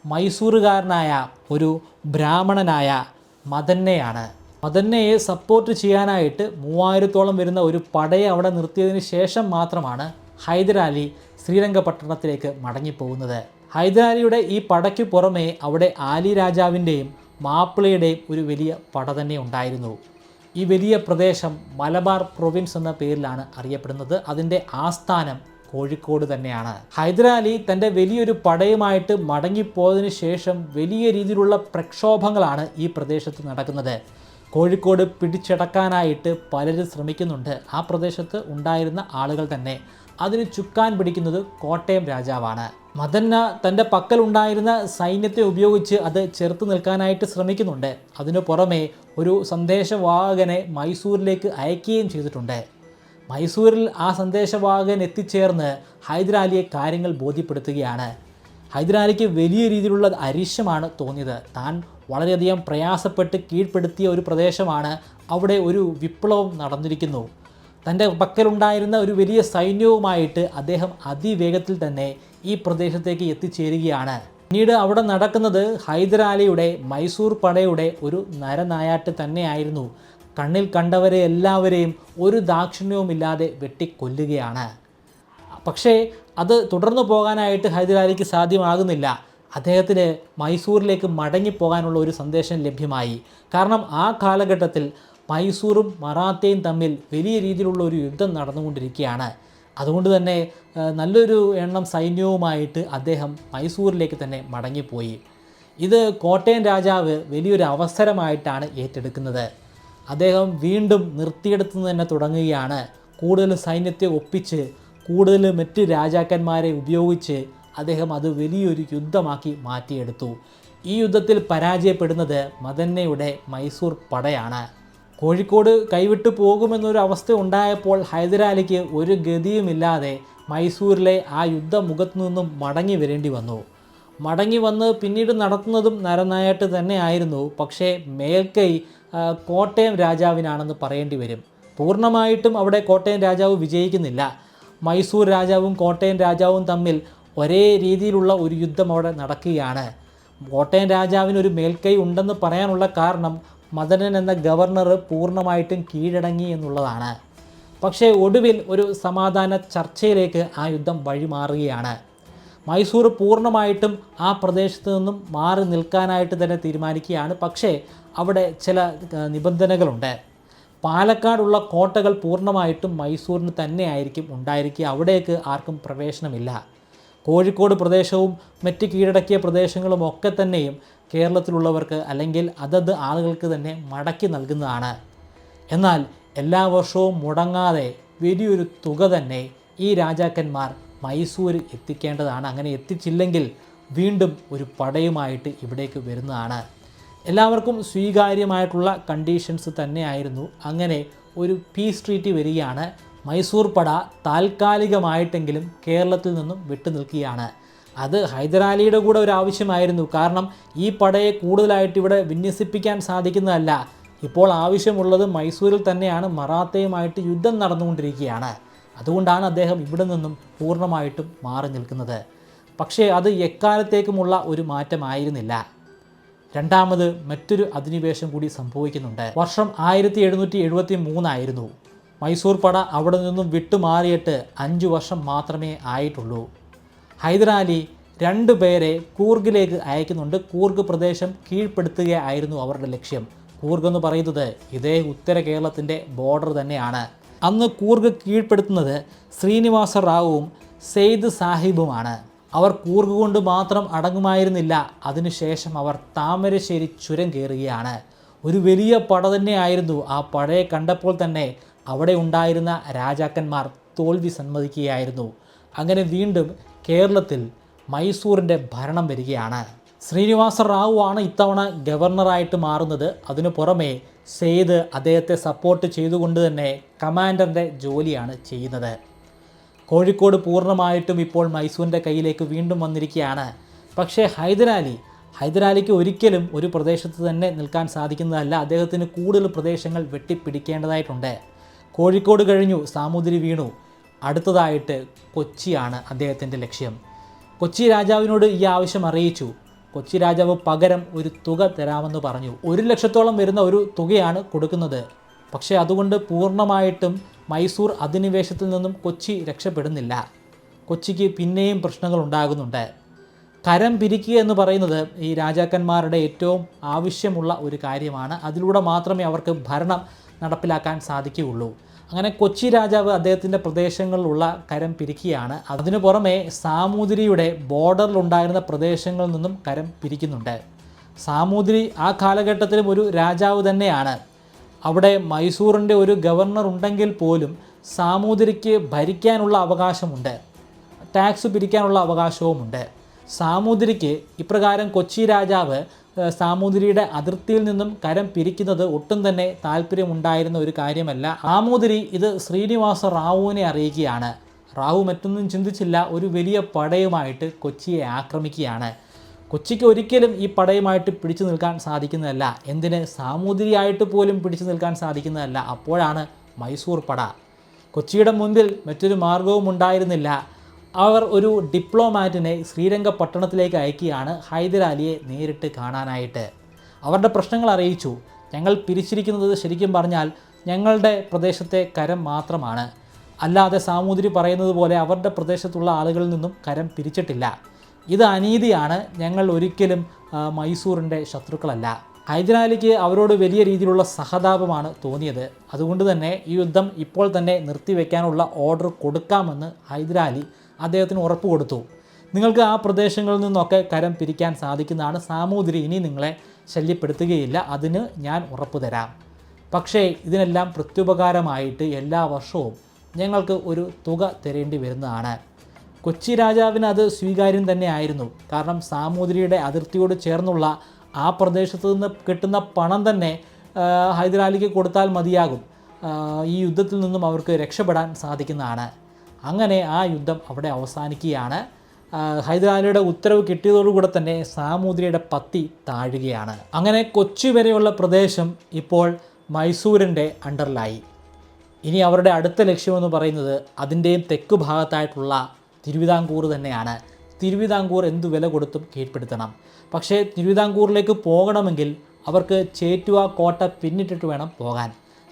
മൈസൂറുകാരനായ ഒരു ബ്രാഹ്മണനായ മദന്നയാണ്. മദന്നയെ സപ്പോർട്ട് ചെയ്യാനായിട്ട് മൂവായിരത്തോളം വരുന്ന ഒരു പടയെ അവിടെ നിർത്തിയതിന് ശേഷം മാത്രമാണ് ഹൈദരാലി ശ്രീരംഗപട്ടണത്തിലേക്ക് മടങ്ങിപ്പോകുന്നത്. ഹൈദരാലിയുടെ ഈ പടയ്ക്ക് പുറമേ അവിടെ ആലി രാജാവിന്റെയും മാപ്പിളയുടെയും ഒരു വലിയ പട തന്നെ ഉണ്ടായിരുന്നു. ഈ വലിയ പ്രദേശം മലബാർ പ്രൊവിൻസ് എന്ന പേരിലാണ് അറിയപ്പെടുന്നത്. അതിന്റെ ആസ്ഥാനം കോഴിക്കോട് തന്നെയാണ്. ഹൈദരാലി തന്റെ വലിയൊരു പടയുമായിട്ട് മടങ്ങിപ്പോയതിനു ശേഷം വലിയ രീതിയിലുള്ള പ്രക്ഷോഭങ്ങളാണ് ഈ പ്രദേശത്ത് നടക്കുന്നത്. കോഴിക്കോട് പിടിച്ചടക്കാനായിട്ട് പലരും ശ്രമിക്കുന്നുണ്ട്. ആ പ്രദേശത്ത് ഉണ്ടായിരുന്ന ആളുകൾ തന്നെ അതിന് ചുക്കാൻ പിടിക്കുന്നത് കോട്ടയം രാജാവാണ്. മദന്ന തന്റെ പക്കലുണ്ടായിരുന്ന സൈന്യത്തെ ഉപയോഗിച്ച് അത് ചെറുത്തു നിൽക്കാനായിട്ട് ശ്രമിക്കുന്നുണ്ട്. അതിനു പുറമെ ഒരു സന്ദേശവാഹകനെ മൈസൂരിലേക്ക് അയക്കുകയും ചെയ്തിട്ടുണ്ട്. മൈസൂരിൽ ആ സന്ദേശവാഹകൻ എത്തിച്ചേർന്ന് ഹൈദരാലിയെ കാര്യങ്ങൾ ബോധ്യപ്പെടുത്തുകയാണ്. ഹൈദരാലിക്ക് വലിയ രീതിയിലുള്ള അരിശമാണ് തോന്നിയത്. താൻ വളരെയധികം പ്രയാസപ്പെട്ട് കീഴ്പ്പെടുത്തിയ ഒരു പ്രദേശമാണ് അവിടെ ഒരു വിപ്ലവം നടന്നിരിക്കുന്നു. തന്റെ പക്കലുണ്ടായിരുന്ന ഒരു വലിയ സൈന്യവുമായിട്ട് അദ്ദേഹം അതിവേഗത്തിൽ തന്നെ ഈ പ്രദേശത്തേക്ക് എത്തിച്ചേരുകയാണ്. പിന്നീട് അവിടെ നടക്കുന്നത് ഹൈദരാലിയുടെ മൈസൂർ പടയുടെ ഒരു നരനായാട്ട് തന്നെയായിരുന്നു. കണ്ണിൽ കണ്ടവരെ എല്ലാവരെയും ഒരു ദാക്ഷിണ്യവുമില്ലാതെ വെട്ടിക്കൊല്ലുകയാണ്. പക്ഷേ അത് തുടർന്നു പോകാനായിട്ട് ഹൈദരാലിക്ക് സാധ്യമാകുന്നില്ല. അദ്ദേഹത്തിന് മൈസൂരിലേക്ക് മടങ്ങിപ്പോകാനുള്ള ഒരു സന്ദേശം ലഭ്യമായി. കാരണം ആ കാലഘട്ടത്തിൽ മൈസൂറും മറാത്തയും തമ്മിൽ വലിയ രീതിയിലുള്ള ഒരു യുദ്ധം നടന്നുകൊണ്ടിരിക്കുകയാണ്. അതുകൊണ്ട് തന്നെ നല്ലൊരു എണ്ണം സൈന്യവുമായിട്ട് അദ്ദേഹം മൈസൂരിലേക്ക് തന്നെ മടങ്ങിപ്പോയി. ഇത് കോട്ടയം രാജാവ് വലിയൊരു അവസരമായിട്ടാണ് ഏറ്റെടുക്കുന്നത്. അദ്ദേഹം വീണ്ടും നിർത്തിയെടുത്തു തന്നെ തുടങ്ങുകയാണ്. കൂടുതൽ സൈന്യത്തെ ഒപ്പിച്ച് കൂടുതൽ മറ്റ് രാജാക്കന്മാരെ ഉപയോഗിച്ച് അദ്ദേഹം അത് വലിയൊരു യുദ്ധമാക്കി മാറ്റിയെടുത്തു. ഈ യുദ്ധത്തിൽ പരാജയപ്പെടുന്നത് മദന്നയുടെ മൈസൂർ പടയാണ്. കോഴിക്കോട് കൈവിട്ടു പോകുമെന്നൊരു അവസ്ഥ ഉണ്ടായപ്പോൾ ഹൈദരാലിക്ക് ഒരു ഗതിയുമില്ലാതെ മൈസൂരിലെ ആ യുദ്ധമുഖത്തു നിന്നും മടങ്ങി വരേണ്ടി വന്നു. മടങ്ങി വന്ന് പിന്നീട് നടത്തുന്നതും നരനായിട്ട് തന്നെയായിരുന്നു. പക്ഷേ മേൽക്കൈ കോട്ടയം രാജാവിനാണെന്ന് പറയേണ്ടി വരും. പൂർണമായിട്ടും അവിടെ കോട്ടയം രാജാവ് വിജയിക്കുന്നില്ല. മൈസൂർ രാജാവും കോട്ടയം രാജാവും തമ്മിൽ ഒരേ രീതിയിലുള്ള ഒരു യുദ്ധം അവിടെ നടക്കുകയാണ്. കോട്ടയം രാജാവിന് ഒരു മേൽക്കൈ ഉണ്ടെന്ന് പറയാനുള്ള കാരണം മദനൻ എന്ന ഗവർണർ പൂർണമായിട്ടും കീഴടങ്ങി എന്നുള്ളതാണ്. പക്ഷേ ഒടുവിൽ ഒരു സമാധാന ചർച്ചയിലേക്ക് ആ യുദ്ധം വഴിമാറുകയാണ്. മൈസൂർ പൂർണമായിട്ടും ആ പ്രദേശത്ത് നിന്നും മാറി നിൽക്കാനായിട്ട് തന്നെ തീരുമാനിക്കുകയാണ്. പക്ഷേ അവിടെ ചില നിബന്ധനകളുണ്ട്. പാലക്കാടുള്ള കോട്ടകൾ പൂർണമായിട്ടും മൈസൂരിന് തന്നെയായിരിക്കും ഉണ്ടായിരിക്കുക. അവിടേക്ക് ആർക്കും പ്രവേശനമില്ല. കോഴിക്കോട് പ്രദേശവും മറ്റ് കീഴടക്കിയ പ്രദേശങ്ങളും ഒക്കെ തന്നെയും കേരളത്തിലുള്ളവർക്ക് അല്ലെങ്കിൽ അതത് ആളുകൾക്ക് തന്നെ മടക്കി നൽകുന്നതാണ്. എന്നാൽ എല്ലാ വർഷവും മുടങ്ങാതെ വലിയൊരു തുക തന്നെ ഈ രാജാക്കന്മാർ മൈസൂർ എത്തിക്കേണ്ടതാണ്. അങ്ങനെ എത്തിച്ചില്ലെങ്കിൽ വീണ്ടും ഒരു പടയുമായിട്ട് ഇവിടേക്ക് വരുന്നതാണ്. എല്ലാവർക്കും സ്വീകാര്യമായിട്ടുള്ള കണ്ടീഷൻസ് തന്നെയായിരുന്നു. അങ്ങനെ ഒരു പീസ് ട്രീറ്റി വരികയാണ്. മൈസൂർ പട താൽക്കാലികമായിട്ടെങ്കിലും കേരളത്തിൽ നിന്നും വിട്ടു നിൽക്കുകയാണ് അത് ഹൈദരാലിയുടെ കൂടെ ഒരു ആവശ്യമായിരുന്നു. കാരണം ഈ പടയെ കൂടുതലായിട്ട് ഇവിടെ വിന്യസിപ്പിക്കാൻ സാധിക്കുന്നതല്ല. ഇപ്പോൾ ആവശ്യമുള്ളത് മൈസൂരിൽ തന്നെയാണ് മറാത്തയുമായിട്ട് യുദ്ധം നടന്നുകൊണ്ടിരിക്കുകയാണ്. അതുകൊണ്ടാണ് അദ്ദേഹം ഇവിടെ നിന്നും പൂർണമായിട്ടും മാറി നിൽക്കുന്നത്. പക്ഷേ അത് എക്കാലത്തേക്കുമുള്ള ഒരു മാറ്റമായിരുന്നില്ല. രണ്ടാമത് മറ്റൊരു അധിനിവേശം കൂടി സംഭവിക്കുന്നുണ്ട്. വർഷം ആയിരത്തി എഴുന്നൂറ്റി എഴുപത്തി മൂന്നായിരുന്നു മൈസൂർ പട അവിടെ നിന്നും വിട്ടുമാറിയിട്ട് അഞ്ചു വർഷം മാത്രമേ ആയിട്ടുള്ളൂ. ഹൈദരാലി രണ്ടുപേരെ കൂർഗിലേക്ക് അയക്കുന്നുണ്ട്. കൂർഗ് പ്രദേശം കീഴ്പ്പെടുത്തുകയായിരുന്നു അവരുടെ ലക്ഷ്യം. കൂർഗ് എന്ന് പറയുന്നത് ഇതേ ഉത്തര കേരളത്തിന്റെ ബോർഡർ തന്നെയാണ്. അന്ന് കൂർഗ് കീഴ്പ്പെടുത്തുന്നത് ശ്രീനിവാസ റാവുവും സെയ്ദ് സാഹിബുമാണ്. അവർ കൂർഗ് കൊണ്ട് മാത്രം അടങ്ങുമായിരുന്നില്ല. അതിനുശേഷം അവർ താമരശ്ശേരി ചുരം കയറുകയാണ്. ഒരു വലിയ പട തന്നെയായിരുന്നു. ആ പടയെ കണ്ടപ്പോൾ തന്നെ അവിടെ ഉണ്ടായിരുന്ന രാജാക്കന്മാർ തോൽവി സമ്മതിക്കുകയായിരുന്നു. അങ്ങനെ വീണ്ടും കേരളത്തിൽ മൈസൂറിന്റെ ഭരണം വരികയാണ്. ശ്രീനിവാസ റാവു ആണ് ഇത്തവണ ഗവർണറായിട്ട് മാറുന്നത്. അതിനു പുറമെ സെയ്ദ് അദ്ദേഹത്തെ സപ്പോർട്ട് ചെയ്തുകൊണ്ട് തന്നെ കമാൻഡറിന്റെ ജോലിയാണ് ചെയ്യുന്നത്. കോഴിക്കോട് പൂർണമായിട്ടും ഇപ്പോൾ മൈസൂറിന്റെ കയ്യിലേക്ക് വീണ്ടും വന്നിരിക്കുകയാണ്. പക്ഷേ ഹൈദരാലി ഹൈദരാലിക്ക് ഒരിക്കലും ഒരു പ്രദേശത്ത് തന്നെ നിൽക്കാൻ സാധിക്കുന്നതല്ല. അദ്ദേഹത്തിന് കൂടുതൽ പ്രദേശങ്ങൾ വെട്ടിപ്പിടിക്കേണ്ടതായിട്ടുണ്ട്. കോഴിക്കോട് കഴിഞ്ഞു സാമൂതിരി വീണു. അടുത്തതായിട്ട് കൊച്ചിയാണ് അദ്ദേഹത്തിന്റെ ലക്ഷ്യം. കൊച്ചി രാജാവിനോട് ഈ ആവശ്യം അറിയിച്ചു. കൊച്ചി രാജാവ് പകരം ഒരു തുക തരാമെന്ന് പറഞ്ഞു. ഒരു ലക്ഷത്തോളം വരുന്ന ഒരു തുകയാണ് കൊടുക്കുന്നത്. പക്ഷേ അതുകൊണ്ട് പൂർണമായിട്ടും മൈസൂർ അധിനിവേശത്തിൽ നിന്നും കൊച്ചി രക്ഷപ്പെടുന്നില്ല. കൊച്ചിക്ക് പിന്നെയും പ്രശ്നങ്ങൾ ഉണ്ടാകുന്നുണ്ട്. കരം പിരിക്കുക എന്ന് പറയുന്നത് ഈ രാജാക്കന്മാരുടെ ഏറ്റവും ആവശ്യമുള്ള ഒരു കാര്യമാണ്. അതിലൂടെ മാത്രമേ അവർക്ക് ഭരണം നടപ്പിലാക്കാൻ സാധിക്കുകയുള്ളൂ. അങ്ങനെ കൊച്ചി രാജാവ് അദ്ദേഹത്തിന്റെ പ്രദേശങ്ങളിലുള്ള കരം പിരിക്കുകയാണ്. അതിനു പുറമെ സാമൂതിരിയുടെ ബോർഡറിലുണ്ടായിരുന്ന പ്രദേശങ്ങളിൽ നിന്നും കരം പിരിക്കുന്നുണ്ട്. സാമൂതിരി ആ കാലഘട്ടത്തിലും ഒരു രാജാവ് തന്നെയാണ്. അവിടെ മൈസൂറിന്റെ ഒരു ഗവർണർ ഉണ്ടെങ്കിൽ പോലും സാമൂതിരിക്ക് ഭരിക്കാനുള്ള അവകാശമുണ്ട്. ടാക്സ് പിരിക്കാനുള്ള അവകാശവുമുണ്ട്. സാമൂതിരിക്ക് ഇപ്രകാരം കൊച്ചി രാജാവ് സാമൂതിരിയുടെ അതിർത്തിയിൽ നിന്നും കരം പിരിക്കുന്നത് ഒട്ടും തന്നെ താല്പര്യമുണ്ടായിരുന്ന ഒരു കാര്യമല്ല. ആമൂതിരി ഇത് ശ്രീനിവാസ റാവുവിനെ അറിയിക്കുകയാണ്. റാവു മറ്റൊന്നും ചിന്തിച്ചില്ല. ഒരു വലിയ പടയുമായിട്ട് കൊച്ചിയെ ആക്രമിക്കുകയാണ്. കൊച്ചിക്ക് ഒരിക്കലും ഈ പടയുമായിട്ട് പിടിച്ചു നിൽക്കാൻ സാധിക്കുന്നതല്ല. എന്തിന്? സാമൂതിരിയായിട്ട് പോലും പിടിച്ചു നിൽക്കാൻ സാധിക്കുന്നതല്ല. അപ്പോഴാണ് മൈസൂർ പട. കൊച്ചിയുടെ മുൻപിൽ മറ്റൊരു മാർഗവും ഉണ്ടായിരുന്നില്ല അവർ ഒരു ഡിപ്ലോമാറ്റിനെ ശ്രീരംഗപട്ടണത്തിലേക്ക് അയക്കുകയാണ് ഹൈദരാലിയെ നേരിട്ട് കാണാനായിട്ട്. അവരുടെ പ്രശ്നങ്ങൾ അറിയിച്ചു. ഞങ്ങൾ പിരിച്ചിരിക്കുന്നത് ശരിക്കും പറഞ്ഞാൽ ഞങ്ങളുടെ പ്രദേശത്തെ കരം മാത്രമാണ്. അല്ലാതെ സാമൂതിരി പറയുന്നത് പോലെ അവരുടെ പ്രദേശത്തുള്ള ആളുകളിൽ നിന്നും കരം പിരിച്ചിട്ടില്ല. ഇത് അനീതിയാണ്. ഞങ്ങൾ ഒരിക്കലും മൈസൂറിന്റെ ശത്രുക്കളല്ല. ഹൈദരാലിക്ക് അവരോട് വലിയ രീതിയിലുള്ള സഹതാപമാണ് തോന്നിയത്. അതുകൊണ്ട് തന്നെ ഈ യുദ്ധം ഇപ്പോൾ തന്നെ നിർത്തിവെക്കാനുള്ള ഓർഡർ കൊടുക്കാമെന്ന് ഹൈദരാലി അദ്ദേഹത്തിന് ഉറപ്പ് കൊടുത്തു. നിങ്ങൾക്ക് ആ പ്രദേശങ്ങളിൽ നിന്നൊക്കെ കരം പിരിക്കാൻ സാധിക്കുന്നതാണ്. സാമൂതിരി ഇനി നിങ്ങളെ ശല്യപ്പെടുത്തുകയില്ല. അതിന് ഞാൻ ഉറപ്പ് തരാം. പക്ഷേ ഇതിനെല്ലാം പ്രത്യുപകാരമായിട്ട് എല്ലാ വർഷവും ഞങ്ങൾക്ക് ഒരു തുക തരേണ്ടി വരുന്നതാണ്. കൊച്ചി രാജാവിന് അത് സ്വീകാര്യം തന്നെയായിരുന്നു. കാരണം സാമൂതിരിയുടെ അതിർത്തിയോട് ചേർന്നുള്ള ആ പ്രദേശത്തു നിന്ന് കിട്ടുന്ന പണം തന്നെ ഹൈദരാലിക്ക് കൊടുത്താൽ മതിയാകും. ഈ യുദ്ധത്തിൽ നിന്നും അവർക്ക് രക്ഷപ്പെടാൻ സാധിക്കുന്നതാണ്. അങ്ങനെ ആ യുദ്ധം അവിടെ അവസാനിക്കുകയാണ്. ഹൈദരാലിയുടെ ഉത്തരവ് കിട്ടിയതോടുകൂടെ തന്നെ സാമൂതിരിയുടെ പത്തി താഴുകയാണ്. അങ്ങനെ കൊച്ചി വരെയുള്ള പ്രദേശം ഇപ്പോൾ മൈസൂരിന്റെ അണ്ടറിലായി. ഇനി അവരുടെ അടുത്ത ലക്ഷ്യമെന്ന് പറയുന്നത് അതിന്റെയും തെക്ക് ഭാഗത്തായിട്ടുള്ള തിരുവിതാംകൂർ തന്നെയാണ്. തിരുവിതാംകൂർ എന്തു വില കൊടുത്തും കീഴ്പ്പെടുത്തണം. പക്ഷേ തിരുവിതാംകൂറിലേക്ക് പോകണമെങ്കിൽ അവർക്ക് ചേറ്റുവ കോട്ട പിന്നിട്ടിട്ട് വേണം പോകാൻ.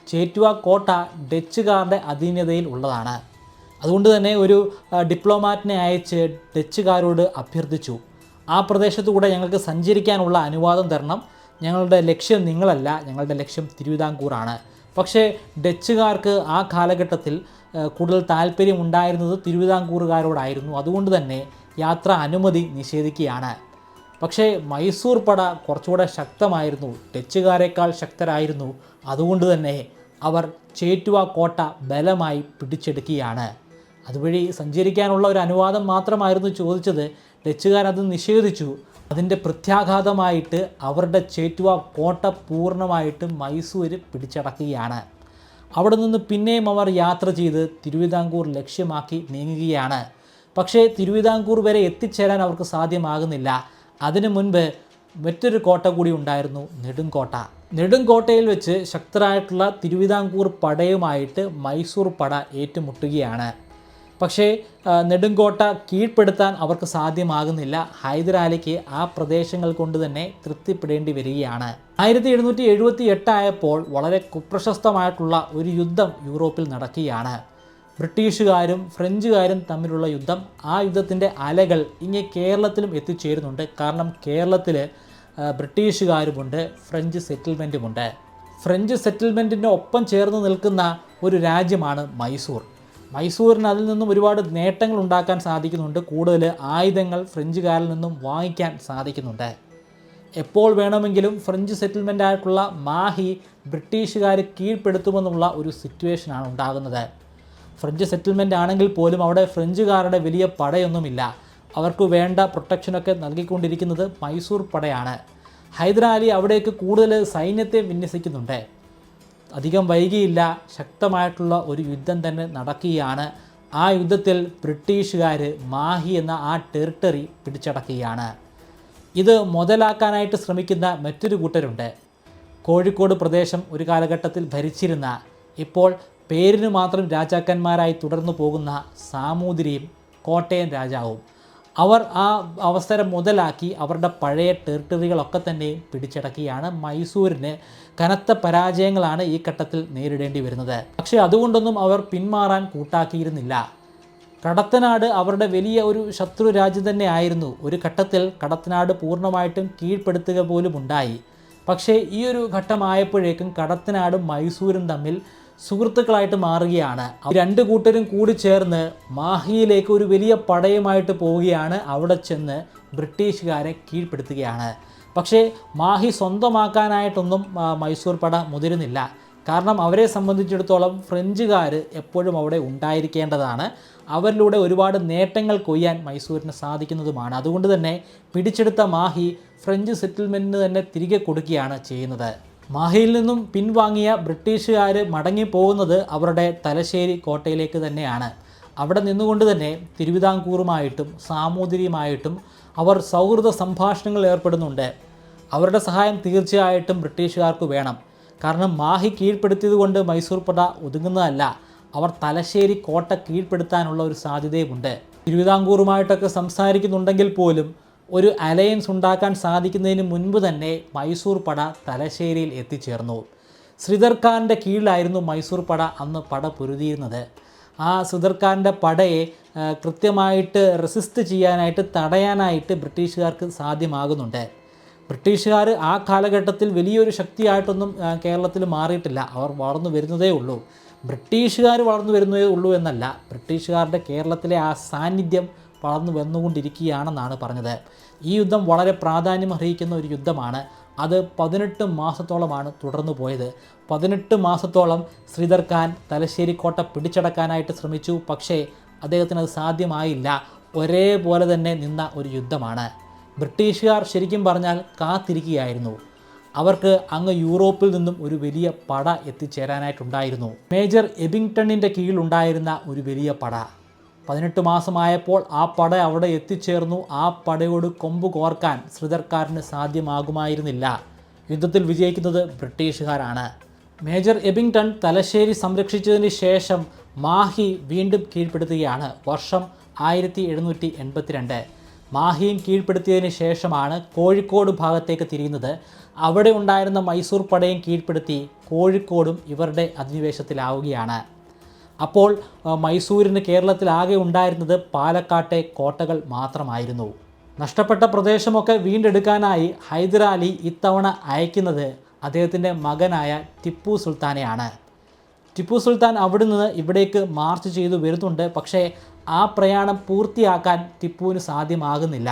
ചേറ്റുവ കോട്ട ഡച്ചുകാരുടെ അധീനതയിൽ ഉള്ളതാണ്. അതുകൊണ്ട് തന്നെ ഒരു ഡിപ്ലോമാറ്റിനെ അയച്ച് ഡച്ചുകാരോട് അഭ്യർത്ഥിച്ചു. ആ പ്രദേശത്തുകൂടെ ഞങ്ങൾക്ക് സഞ്ചരിക്കാനുള്ള അനുവാദം തരണം. ഞങ്ങളുടെ ലക്ഷ്യം നിങ്ങളല്ല ഞങ്ങളുടെ ലക്ഷ്യം തിരുവിതാംകൂറാണ് പക്ഷേ ഡച്ചുകാർക്ക് ആ കാലഘട്ടത്തിൽ കൂടുതൽ താല്പര്യം ഉണ്ടായിരുന്നത് തിരുവിതാംകൂറുകാരോടായിരുന്നു. അതുകൊണ്ട് തന്നെ യാത്ര അനുമതി നിഷേധിക്കുകയാണ്. പക്ഷേ മൈസൂർ പട കുറച്ചുകൂടെ ശക്തമായിരുന്നു. ഡച്ചുകാരേക്കാൾ ശക്തരായിരുന്നു. അതുകൊണ്ട് തന്നെ അവർ ചേറ്റുവ കോട്ട ബലമായി പിടിച്ചെടുക്കുകയാണ്. അതുവഴി സഞ്ചരിക്കാനുള്ള ഒരു അനുവാദം മാത്രമായിരുന്നു ചോദിച്ചത്. ഡച്ചുകാരത് നിഷേധിച്ചു. അതിന്റെ പ്രത്യാഘാതമായിട്ട് അവരുടെ ചേറ്റുവ കോട്ട പൂർണമായിട്ട് മൈസൂർ പിടിച്ചടക്കുകയാണ്. അവിടെ നിന്ന് പിന്നെയും അവർ യാത്ര ചെയ്ത് തിരുവിതാംകൂർ ലക്ഷ്യമാക്കി നീങ്ങുകയാണ്. പക്ഷേ തിരുവിതാംകൂർ വരെ എത്തിച്ചേരാൻ അവർക്ക് സാധ്യമാകുന്നില്ല. അതിനു മുൻപ് മറ്റൊരു കോട്ട കൂടി ഉണ്ടായിരുന്നു നെടുങ്കോട്ട നെടുങ്കോട്ടയിൽ വെച്ച് ശക്തരായിട്ടുള്ള തിരുവിതാംകൂർ പടയുമായിട്ട് മൈസൂർ പട ഏറ്റുമുട്ടുകയാണ്. പക്ഷേ നെടുങ്കോട്ട കീഴ്പ്പെടുത്താൻ അവർക്ക് സാധ്യമാകുന്നില്ല. ഹൈദരാലിക്ക് ആ പ്രദേശങ്ങൾ കൊണ്ട് തന്നെ തൃപ്തിപ്പെടേണ്ടി വരികയാണ്. ആയിരത്തി എഴുന്നൂറ്റി എഴുപത്തി എട്ടായപ്പോൾ വളരെ കുപ്രശസ്തമായിട്ടുള്ള ഒരു യുദ്ധം യൂറോപ്പിൽ നടക്കുകയാണ്. ബ്രിട്ടീഷുകാരും ഫ്രഞ്ചുകാരും തമ്മിലുള്ള യുദ്ധം ആ യുദ്ധത്തിന്റെ അലകൾ ഇങ്ങനെ കേരളത്തിലും എത്തിച്ചേരുന്നുണ്ട്. കാരണം കേരളത്തിൽ ബ്രിട്ടീഷുകാരുമുണ്ട് ഫ്രഞ്ച് സെറ്റിൽമെന്റുമുണ്ട് ഫ്രഞ്ച് സെറ്റിൽമെന്റിന്റെ ഒപ്പം ചേർന്ന് നിൽക്കുന്ന ഒരു രാജ്യമാണ് മൈസൂർ. മൈസൂരിന് അതിൽ നിന്നും ഒരുപാട് നേട്ടങ്ങൾ ഉണ്ടാക്കാൻ സാധിക്കുന്നുണ്ട്. കൂടുതൽ ആയുധങ്ങൾ ഫ്രഞ്ചുകാരിൽ നിന്നും വാങ്ങിക്കാൻ സാധിക്കുന്നുണ്ട്. എപ്പോൾ വേണമെങ്കിലും ഫ്രഞ്ച് സെറ്റിൽമെന്റ് ആയിട്ടുള്ള മാഹി ബ്രിട്ടീഷുകാർ കീഴ്പ്പെടുത്തുമെന്നുള്ള ഒരു സിറ്റുവേഷനാണ് ഉണ്ടാകുന്നത്. ഫ്രഞ്ച് സെറ്റിൽമെന്റ് ആണെങ്കിൽ പോലും അവിടെ ഫ്രഞ്ചുകാരുടെ വലിയ പടയൊന്നുമില്ല. അവർക്ക് വേണ്ട പ്രൊട്ടക്ഷനൊക്കെ നൽകിക്കൊണ്ടിരിക്കുന്നത് മൈസൂർ പടയാണ്. ഹൈദരാലി അവിടേക്ക് കൂടുതൽ സൈന്യത്തെ വിന്യസിക്കുന്നുണ്ട്. അധികം വൈകിയില്ല. ശക്തമായിട്ടുള്ള ഒരു യുദ്ധം തന്നെ നടക്കുകയാണ്. ആ യുദ്ധത്തിൽ ബ്രിട്ടീഷുകാർ മാഹി എന്ന ആ ടെറിട്ടറി പിടിച്ചടക്കുകയാണ്. ഇത് മുതലാക്കാനായിട്ട് ശ്രമിക്കുന്ന മറ്റൊരു കൂട്ടരുണ്ട്. കോഴിക്കോട് പ്രദേശം ഒരു കാലഘട്ടത്തിൽ ഭരിച്ചിരുന്ന ഇപ്പോൾ പേരിന് മാത്രം രാജാക്കന്മാരായി തുടർന്നു പോകുന്ന സാമൂതിരിയും കോട്ടയം രാജാവും. അവർ ആ അവസരം മുതലാക്കി അവരുടെ പഴയ ടെറിട്ടറികളൊക്കെ തന്നെ പിടിച്ചടക്കിയാണ് മൈസൂരിന്. കനത്ത പരാജയങ്ങളാണ് ഈ ഘട്ടത്തിൽ നേരിടേണ്ടി വരുന്നത്. പക്ഷേ അതുകൊണ്ടൊന്നും അവർ പിന്മാറാൻ കൂട്ടാക്കിയിരുന്നില്ല. കടത്തനാട് അവരുടെ വലിയ ഒരു ശത്രു രാജ്യം തന്നെ ആയിരുന്നു. ഒരു ഘട്ടത്തിൽ കടത്തനാട് പൂർണമായിട്ടും കീഴ്പ്പെടുത്തുക പോലും ഉണ്ടായി. പക്ഷേ ഈ ഒരു ഘട്ടമായപ്പോഴേക്കും കടത്തനാടും മൈസൂരും തമ്മിൽ സുഹൃത്തുക്കളായിട്ട് മാറുകയാണ്. രണ്ട് കൂട്ടരും കൂടി ചേർന്ന് മാഹിയിലേക്ക് ഒരു വലിയ പടയുമായിട്ട് പോവുകയാണ്. അവിടെ ചെന്ന് ബ്രിട്ടീഷുകാരെ കീഴ്പ്പെടുത്തുകയാണ്. പക്ഷേ മാഹി സ്വന്തമാക്കാനായിട്ടൊന്നും മൈസൂർ പട മുതിരുന്നില്ല. കാരണം അവരെ സംബന്ധിച്ചിടത്തോളം ഫ്രഞ്ചുകാർ എപ്പോഴും അവിടെ ഉണ്ടായിരിക്കേണ്ടതാണ്. അവരിലൂടെ ഒരുപാട് നേട്ടങ്ങൾ കൊയ്യാൻ മൈസൂരിന് സാധിക്കുന്നതുമാണ്. അതുകൊണ്ട് തന്നെ പിടിച്ചെടുത്ത മാഹി ഫ്രഞ്ച് സെറ്റിൽമെന്റിന് തന്നെ തിരികെ കൊടുക്കുകയാണ് ചെയ്യുന്നത്. മാഹിയിൽ നിന്നും പിൻവാങ്ങിയ ബ്രിട്ടീഷുകാർ മടങ്ങിപ്പോകുന്നത് അവരുടെ തലശ്ശേരി കോട്ടയിലേക്ക് തന്നെയാണ്. അവിടെ നിന്നുകൊണ്ട് തന്നെ തിരുവിതാംകൂറുമായിട്ടും സാമൂതിരിയുമായിട്ടും അവർ സൗഹൃദ സംഭാഷണങ്ങൾ ഏർപ്പെടുന്നുണ്ട്. അവരുടെ സഹായം തീർച്ചയായിട്ടും ബ്രിട്ടീഷുകാർക്ക് വേണം. കാരണം മാഹി കീഴ്പ്പെടുത്തിയത് കൊണ്ട് മൈസൂർ പട ഒതുങ്ങുന്നതല്ല. അവർ തലശ്ശേരി കോട്ട കീഴ്പ്പെടുത്താനുള്ള ഒരു സാധ്യതയുമുണ്ട്. തിരുവിതാംകൂറുമായിട്ടൊക്കെ സംസാരിക്കുന്നുണ്ടെങ്കിൽ പോലും ഒരു അലയൻസ് ഉണ്ടാക്കാൻ സാധിക്കുന്നതിന് മുൻപ് തന്നെ മൈസൂർ പട തലശ്ശേരിയിൽ എത്തിച്ചേർന്നു. ശ്രീധർ ഖാന്റെ കീഴിലായിരുന്നു മൈസൂർ പട അന്ന് പട പൊരുതിയിരുന്നത്. ആ സുദർഖാന്റെ ഖാന്റെ പടയെ കൃത്യമായിട്ട് റെസിസ്റ്റ് ചെയ്യാനായിട്ട് തടയാനായിട്ട് ബ്രിട്ടീഷുകാർക്ക് സാധ്യമാകുന്നുണ്ട്. ബ്രിട്ടീഷുകാർ ആ കാലഘട്ടത്തിൽ വലിയൊരു ശക്തിയായിട്ടൊന്നും കേരളത്തിൽ മാറിയിട്ടില്ല. അവർ വളർന്നു വരുന്നതേ ഉള്ളൂ. ബ്രിട്ടീഷുകാർ വളർന്നു വരുന്നതേ ഉള്ളൂ എന്നല്ല. ബ്രിട്ടീഷുകാരുടെ കേരളത്തിലെ ആ സാന്നിധ്യം വളർന്നു വന്നുകൊണ്ടിരിക്കുകയാണെന്നാണ് പറഞ്ഞത്. ഈ യുദ്ധം വളരെ പ്രാധാന്യം അർഹിക്കുന്ന ഒരു യുദ്ധമാണ്. അത് പതിനെട്ട് മാസത്തോളമാണ് തുടർന്നു പോയത്. പതിനെട്ട് മാസത്തോളം ശ്രീധർ ഖാൻ തലശ്ശേരി കോട്ട പിടിച്ചടക്കാനായിട്ട് ശ്രമിച്ചു. പക്ഷേ അദ്ദേഹത്തിന് അത് സാധ്യമായില്ല. ഒരേപോലെ തന്നെ നിന്ന ഒരു യുദ്ധമാണ്. ബ്രിട്ടീഷുകാർ ശരിക്കും പറഞ്ഞാൽ കാത്തിരിക്കുകയായിരുന്നു. അവർക്ക് അങ്ങ് യൂറോപ്പിൽ നിന്നും ഒരു വലിയ പട എത്തിച്ചേരാനായിട്ടുണ്ടായിരുന്നു. മേജർ എബിങ്ടണിന്റെ കീഴിലുണ്ടായിരുന്ന ഒരു വലിയ പട. പതിനെട്ട് മാസമായപ്പോൾ ആ പട അവിടെ എത്തിച്ചേർന്നു. ആ പടയോട് കൊമ്പ് കോർക്കാൻ ശ്രീധർക്കാരന് സാധ്യമാകുമായിരുന്നില്ല. യുദ്ധത്തിൽ വിജയിക്കുന്നത് ബ്രിട്ടീഷുകാരാണ്. മേജർ എബിങ്ടൺ തലശ്ശേരി സംരക്ഷിച്ചതിന് ശേഷം മാഹി വീണ്ടും കീഴ്പ്പെടുത്തുകയാണ്. വർഷം ആയിരത്തി എഴുന്നൂറ്റി എൺപത്തിരണ്ട് മാഹിയും കീഴ്പ്പെടുത്തിയതിന് ശേഷമാണ് കോഴിക്കോട് ഭാഗത്തേക്ക് തിരിയുന്നത്. അവിടെ ഉണ്ടായിരുന്ന മൈസൂർ പടയും കീഴ്പ്പെടുത്തി കോഴിക്കോടും ഇവരുടെ അധിനിവേശത്തിലാവുകയാണ്. അപ്പോൾ മൈസൂരിന് കേരളത്തിലാകെ ഉണ്ടായിരുന്നത് പാലക്കാട്ടെ കോട്ടകൾ മാത്രമായിരുന്നു. നഷ്ടപ്പെട്ട പ്രദേശമൊക്കെ വീണ്ടെടുക്കാനായി ഹൈദരാലി ഇത്തവണ അയക്കുന്നത് അദ്ദേഹത്തിന്റെ മകനായ ടിപ്പു സുൽത്താനെയാണ്. ടിപ്പു സുൽത്താൻ അവിടെ നിന്ന് ഇവിടേക്ക് മാർച്ച് ചെയ്തു വരുന്നുണ്ട്. പക്ഷേ ആ പ്രയാണം പൂർത്തിയാക്കാൻ ടിപ്പുവിന് സാധ്യമാകുന്നില്ല.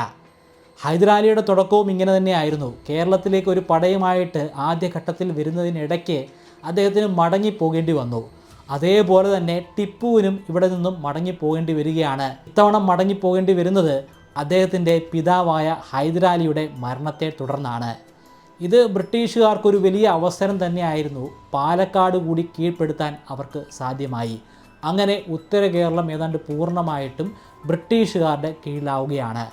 ഹൈദരാലിയുടെ തുടക്കവും ഇങ്ങനെ തന്നെയായിരുന്നു. കേരളത്തിലേക്ക് ഒരു പടയുമായിട്ട് ആദ്യഘട്ടത്തിൽ വരുന്നതിനിടയ്ക്ക് അദ്ദേഹത്തിന് മടങ്ങിപ്പോകേണ്ടി വന്നു. അതേപോലെ തന്നെ ടിപ്പുവിനും ഇവിടെ നിന്നും മടങ്ങിപ്പോകേണ്ടി വരികയാണ്. ഇത്തവണ മടങ്ങിപ്പോകേണ്ടി വരുന്നത് അദ്ദേഹത്തിന്റെ പിതാവായ ഹൈദരാലിയുടെ മരണത്തെ തുടർന്നാണ്. ഇത് ബ്രിട്ടീഷുകാർക്കൊരു വലിയ അവസരം തന്നെയായിരുന്നു പാലക്കാട് കൂടി കീഴ്പ്പെടുത്താൻ അവർക്ക് സാധ്യമായി. അങ്ങനെ ഉത്തര കേരളം ഏതാണ്ട് പൂർണമായിട്ടും ബ്രിട്ടീഷുകാരുടെ കീഴിലാവുകയാണ്.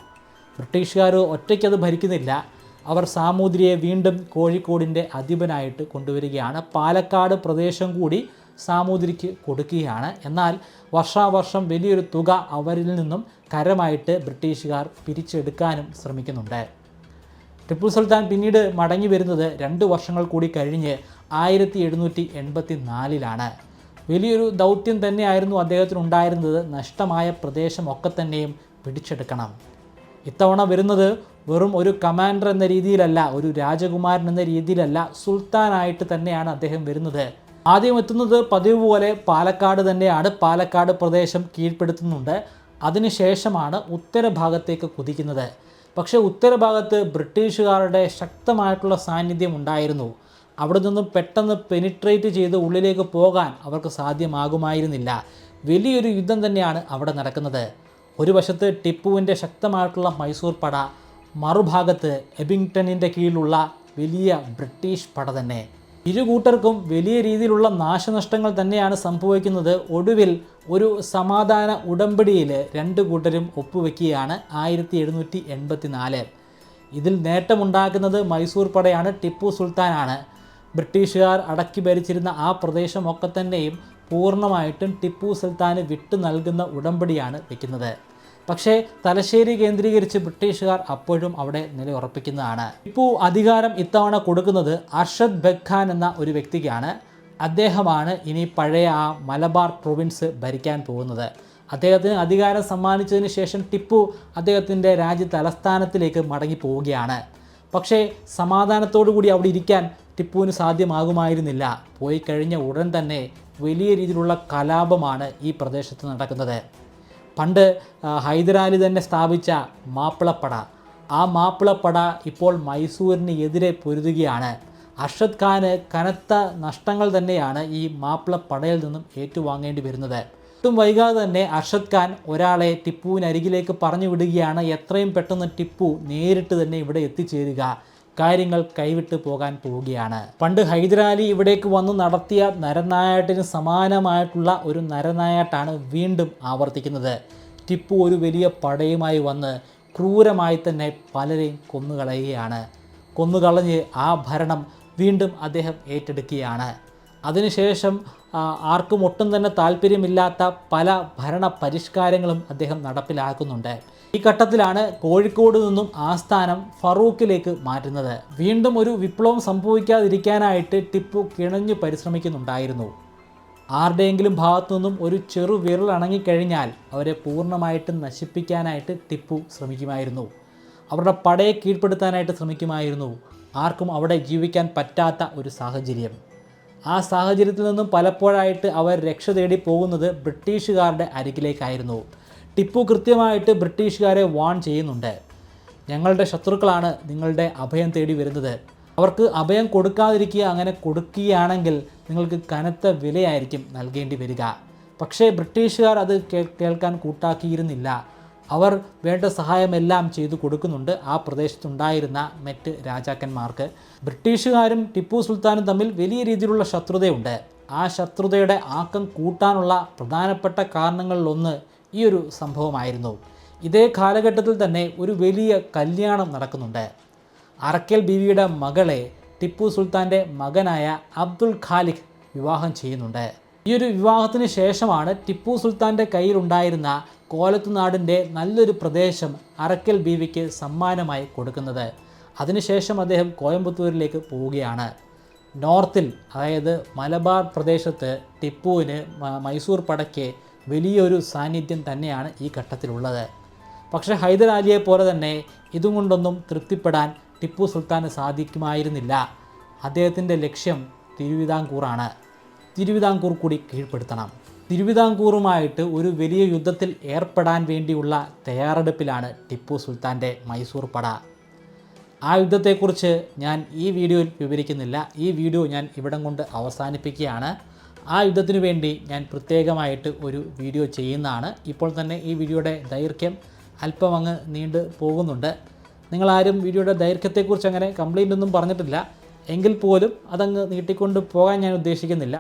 ബ്രിട്ടീഷുകാർ ഒറ്റയ്ക്കത് ഭരിക്കുന്നില്ല. അവർ സാമൂതിരിയെ വീണ്ടും കോഴിക്കോടിന്റെ അധിപനായിട്ട് കൊണ്ടുവരികയാണ്. പാലക്കാട് പ്രദേശം കൂടി സാമൂതിരിക്ക് കൊടുക്കുകയാണ്. എന്നാൽ വർഷാവർഷം വലിയൊരു തുക അവരിൽ നിന്നും കരമായിട്ട് ബ്രിട്ടീഷുകാർ പിരിച്ചെടുക്കാനും ശ്രമിക്കുന്നുണ്ട്. ടിപ്പു സുൽത്താൻ പിന്നീട് മടങ്ങി വരുന്നത് രണ്ട് വർഷങ്ങൾ കൂടി കഴിഞ്ഞ് ആയിരത്തി എഴുന്നൂറ്റി എൺപത്തി നാലിലാണ് വലിയൊരു ദൗത്യം തന്നെയായിരുന്നു അദ്ദേഹത്തിന് ഉണ്ടായിരുന്നത് നഷ്ടമായ പ്രദേശമൊക്കെ തന്നെയും പിടിച്ചെടുക്കണം. ഇത്തവണ വരുന്നത് വെറും ഒരു കമാൻഡർ എന്ന രീതിയിലല്ല ഒരു രാജകുമാരൻ എന്ന രീതിയിലല്ല സുൽത്താനായിട്ട് തന്നെയാണ് അദ്ദേഹം വരുന്നത്. ആദ്യം എത്തുന്നത് പതിവ് പോലെ പാലക്കാട് തന്നെയാണ്. പാലക്കാട് പ്രദേശം കീഴ്പ്പെടുത്തുന്നുണ്ട്. അതിനുശേഷമാണ് ഉത്തരഭാഗത്തേക്ക് കുതിക്കുന്നത്. പക്ഷേ ഉത്തരഭാഗത്ത് ബ്രിട്ടീഷുകാരുടെ ശക്തമായിട്ടുള്ള സാന്നിധ്യം ഉണ്ടായിരുന്നു. അവിടെ നിന്നും പെട്ടെന്ന് പെനിട്രേറ്റ് ചെയ്ത് ഉള്ളിലേക്ക് പോകാൻ അവർക്ക് സാധ്യമാകുമായിരുന്നില്ല. വലിയൊരു യുദ്ധം തന്നെയാണ് അവിടെ നടക്കുന്നത്. ഒരു വശത്ത് ടിപ്പുവിന്റെ ശക്തമായിട്ടുള്ള മൈസൂർ പട മറുഭാഗത്ത് എബിങ്ടണിന്റെ കീഴിലുള്ള വലിയ ബ്രിട്ടീഷ് പട തന്നെ. ഇരു കൂട്ടർക്കും വലിയ രീതിയിലുള്ള നാശനഷ്ടങ്ങൾ തന്നെയാണ് സംഭവിക്കുന്നത്. ഒടുവിൽ ഒരു സമാധാന ഉടമ്പടിയിൽ രണ്ട് കൂട്ടരും ഒപ്പുവെക്കുകയാണ് ആയിരത്തി എഴുന്നൂറ്റി എൺപത്തി നാല് ഇതിൽ നേട്ടമുണ്ടാക്കുന്നത് മൈസൂർ പടയാണ് ടിപ്പു സുൽത്താനാണ്. ബ്രിട്ടീഷുകാർ അടക്കി ഭരിച്ചിരുന്ന ആ പ്രദേശമൊക്കെ തന്നെയും പൂർണമായിട്ടും ടിപ്പു സുൽത്താന് വിട്ടു നൽകുന്ന ഉടമ്പടിയാണ് വെക്കുന്നത്. പക്ഷേ തലശ്ശേരി കേന്ദ്രീകരിച്ച് ബ്രിട്ടീഷുകാർ അപ്പോഴും അവിടെ നിലയുറപ്പിക്കുന്നതാണ്. ടിപ്പു അധികാരം ഇത്തവണ കൊടുക്കുന്നത് അർഷദ് ബെഗ് ഖാൻ എന്ന ഒരു വ്യക്തിക്കാണ്. അദ്ദേഹമാണ് ഇനി പഴയ ആ മലബാർ പ്രൊവിൻസ് ഭരിക്കാൻ പോകുന്നത്. അദ്ദേഹത്തിന് അധികാരം സമ്മാനിച്ചതിന് ശേഷം ടിപ്പു അദ്ദേഹത്തിന്റെ രാജ്യ തലസ്ഥാനത്തിലേക്ക് മടങ്ങി പോവുകയാണ്. പക്ഷേ സമാധാനത്തോടു കൂടി അവിടെ ഇരിക്കാൻ ടിപ്പുവിന് സാധ്യമാകുമായിരുന്നില്ല. പോയി കഴിഞ്ഞ ഉടൻ തന്നെ വലിയ രീതിയിലുള്ള കലാപമാണ് ഈ പ്രദേശത്ത് നടക്കുന്നത്. പണ്ട് ഹൈദരാലി തന്നെ സ്ഥാപിച്ച മാപ്പിളപ്പട. ആ മാപ്പിളപ്പട ഇപ്പോൾ മൈസൂരിന് എതിരെ പൊരുതുകയാണ്. അർഷദ് ഖാന് കനത്ത നഷ്ടങ്ങൾ തന്നെയാണ് ഈ മാപ്പിളപ്പടയിൽ നിന്നും ഏറ്റുവാങ്ങേണ്ടി വരുന്നത്. ഒട്ടും വൈകാതെ തന്നെ അർഷദ് ഖാൻ ഒരാളെ ടിപ്പുവിനരികിലേക്ക് പറഞ്ഞു വിടുകയാണ്. എത്രയും പെട്ടെന്ന് ടിപ്പു നേരിട്ട് തന്നെ ഇവിടെ എത്തിച്ചേരുക. കാര്യങ്ങൾ കൈവിട്ടു പോകാൻ പോവുകയാണ്. പണ്ട് ഹൈദരാലി ഇവിടേക്ക് വന്ന് നടത്തിയ നരനായാട്ടിന് സമാനമായിട്ടുള്ള ഒരു നരനായാട്ടാണ് വീണ്ടും ആവർത്തിക്കുന്നത്. ടിപ്പു ഒരു വലിയ പടയുമായി വന്ന് ക്രൂരമായി തന്നെ പലരെയും കൊന്നുകളയുകയാണ്. കൊന്നുകളഞ്ഞ് ആ ഭരണം വീണ്ടും അദ്ദേഹം ഏറ്റെടുക്കുകയാണ്. അതിനുശേഷം ആർക്കും ഒട്ടും തന്നെ താല്പര്യമില്ലാത്ത പല ഭരണ പരിഷ്കാരങ്ങളും അദ്ദേഹം നടപ്പിലാക്കുന്നുണ്ട്. ഈ ഘട്ടത്തിലാണ് കോഴിക്കോട് നിന്നും ആസ്ഥാനം ഫറൂഖിലേക്ക് മാറ്റുന്നത്. വീണ്ടും ഒരു വിപ്ലവം സംഭവിക്കാതിരിക്കാനായിട്ട് ടിപ്പു കിണഞ്ഞു പരിശ്രമിക്കുന്നുണ്ടായിരുന്നു. ആരുടെയെങ്കിലും ഭാഗത്തു നിന്നും ഒരു ചെറു വിരൽ അണങ്ങിക്കഴിഞ്ഞാൽ അവരെ പൂർണമായിട്ട് നശിപ്പിക്കാനായിട്ട് ടിപ്പു ശ്രമിക്കുമായിരുന്നു. അവരുടെ പടയെ കീഴ്പ്പെടുത്താനായിട്ട് ശ്രമിക്കുമായിരുന്നു. ആർക്കും അവിടെ ജീവിക്കാൻ പറ്റാത്ത ഒരു സാഹചര്യം. ആ സാഹചര്യത്തിൽ നിന്നും പലപ്പോഴായിട്ട് അവർ രക്ഷ തേടി പോകുന്നത് ബ്രിട്ടീഷുകാരുടെ അരികിലേക്കായിരുന്നു. ടിപ്പു കൃത്യമായിട്ട് ബ്രിട്ടീഷുകാരെ വാൺ ചെയ്യുന്നുണ്ട്. ഞങ്ങളുടെ ശത്രുക്കളാണ് നിങ്ങളുടെ അഭയം തേടി വരുന്നത്. അവർക്ക് അഭയം കൊടുക്കാതിരിക്കുക അങ്ങനെ കൊടുക്കുകയാണെങ്കിൽ നിങ്ങൾക്ക് കനത്ത വിലയായിരിക്കും നൽകേണ്ടി വരിക. പക്ഷേ ബ്രിട്ടീഷുകാർ അത് കേൾക്കാൻ കൂട്ടാക്കിയിരുന്നില്ല. അവർ വേണ്ട സഹായമെല്ലാം ചെയ്തു കൊടുക്കുന്നുണ്ട്. ആ പ്രദേശത്തുണ്ടായിരുന്ന മറ്റ് രാജാക്കന്മാർക്ക്. ബ്രിട്ടീഷുകാരും ടിപ്പു സുൽത്താനും തമ്മിൽ വലിയ രീതിയിലുള്ള ശത്രുതയുണ്ട്. ആ ശത്രുതയുടെ ആക്കം കൂട്ടാനുള്ള പ്രധാനപ്പെട്ട കാരണങ്ങളിലൊന്ന് ഈ ഒരു സംഭവമായിരുന്നു. ഇതേ കാലഘട്ടത്തിൽ തന്നെ ഒരു വലിയ കല്യാണം നടക്കുന്നുണ്ട്. അറക്കൽ ബീവിയുടെ മകളെ ടിപ്പു സുൽത്താന്റെ മകനായ അബ്ദുൽ ഖാലിഖ് വിവാഹം ചെയ്യുന്നുണ്ട്. ഈ ഒരു വിവാഹത്തിന് ശേഷമാണ് ടിപ്പു സുൽത്താന്റെ കയ്യിലുണ്ടായിരുന്ന കോലത്തുനാടിന്റെ നല്ലൊരു പ്രദേശം അറക്കൽ ബീവിക്ക് സമ്മാനമായി കൊടുക്കുന്നത്. അതിനുശേഷം അദ്ദേഹം കോയമ്പത്തൂരിലേക്ക് പോവുകയാണ്. നോർത്തിൽ അതായത് മലബാർ പ്രദേശത്ത് ടിപ്പുവിന് മൈസൂർ പടയ്ക്ക് വലിയൊരു സാന്നിധ്യം തന്നെയാണ് ഈ ഘട്ടത്തിലുള്ളത്. പക്ഷേ ഹൈദരാലിയെ പോലെ തന്നെ ഇതും കൊണ്ടൊന്നും തൃപ്തിപ്പെടാൻ ടിപ്പു സുൽത്താന് സാധിക്കുമായിരുന്നില്ല. അദ്ദേഹത്തിന്റെ ലക്ഷ്യം തിരുവിതാംകൂറാണ്. തിരുവിതാംകൂർ കൂടി കീഴ്പ്പെടുത്തണം. തിരുവിതാംകൂറുമായിട്ട് ഒരു വലിയ യുദ്ധത്തിൽ ഏർപ്പെടാൻ വേണ്ടിയുള്ള തയ്യാറെടുപ്പിലാണ് ടിപ്പു സുൽത്താന്റെ മൈസൂർ പട. ആ യുദ്ധത്തെക്കുറിച്ച് ഞാൻ ഈ വീഡിയോയിൽ വിവരിക്കുന്നില്ല. ഈ വീഡിയോ ഞാൻ ഇവിടം കൊണ്ട് അവസാനിപ്പിക്കുകയാണ്. ആ യുദ്ധത്തിന് വേണ്ടി ഞാൻ പ്രത്യേകമായിട്ട് ഒരു വീഡിയോ ചെയ്യുന്നതാണ്. ഇപ്പോൾ തന്നെ ഈ വീഡിയോയുടെ ദൈർഘ്യം അല്പം അങ്ങ് നീണ്ടു പോകുന്നുണ്ട്. നിങ്ങളാരും വീഡിയോയുടെ ദൈർഘ്യത്തെക്കുറിച്ച് അങ്ങനെ കംപ്ലൈന്റ് ഒന്നും പറഞ്ഞിട്ടില്ല. എങ്കിൽ പോലും അതങ്ങ് നീട്ടിക്കൊണ്ട് പോകാൻ ഞാൻ ഉദ്ദേശിക്കുന്നില്ല.